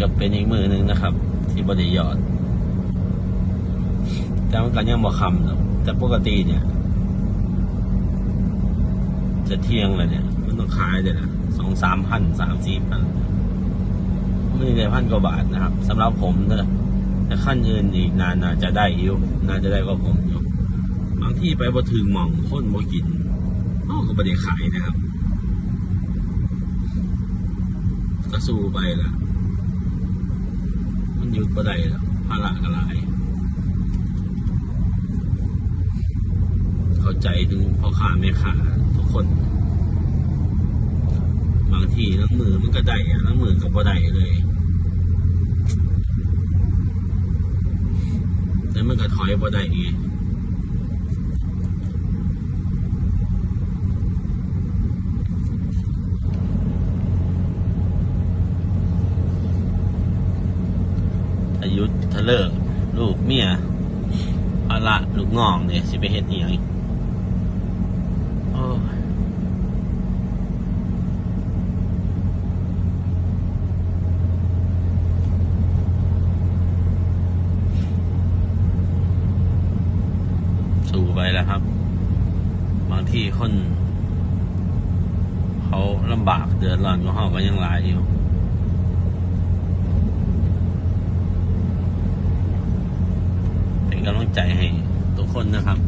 ก็เป็นอีกมือหนึ่งนะครับ ที่บไดิยอด แต่มันก็ยังบ่คำหรอกแต่ปกติเนี่ย จะเที่ยงเลยเนี่ย มันต้องขายเลยนะสองสามพันสามสี่พันไม่ได้พันกว่าบาทนะครับสำหรับผมเนอะแต่ขั้นอื่นอีกนานน่าจะได้อยู่น่าจะได้กว่าผมอยู่บางที่ไปบ่ถึงหมองคนบ่กินอ้อก็บ่ได้ขายนะครับ ก็สู้ไปละ ยุดบ่ได้แล้วภาระก็หลาย เข้าใจถึงพ่อค้าแม่ค้าทุกคน บางทีน้ำมือมันก็ได้น้ำมือก็บ่ได้เลย แต่มันก็ถอยบ่ได้อีก ถ้ายุดถ้าเลิกลูกเมียเอาละลูกงองเนี่ยสิไปเฮ็ดอีหยังอีกโอ้ยสู่ไปแล้วครับ บางที่คน เขาลำบากเดือดร้อนก็เขาก็ยังหลายอยู่ เป็นกำลัง ใจให้ทุกคนนะครับ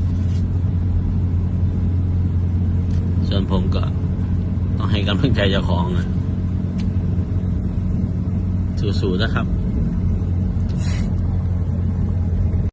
ส่วนผมก็ต้องให้กำลังใจเจ้าของนะสู้ๆนะครับ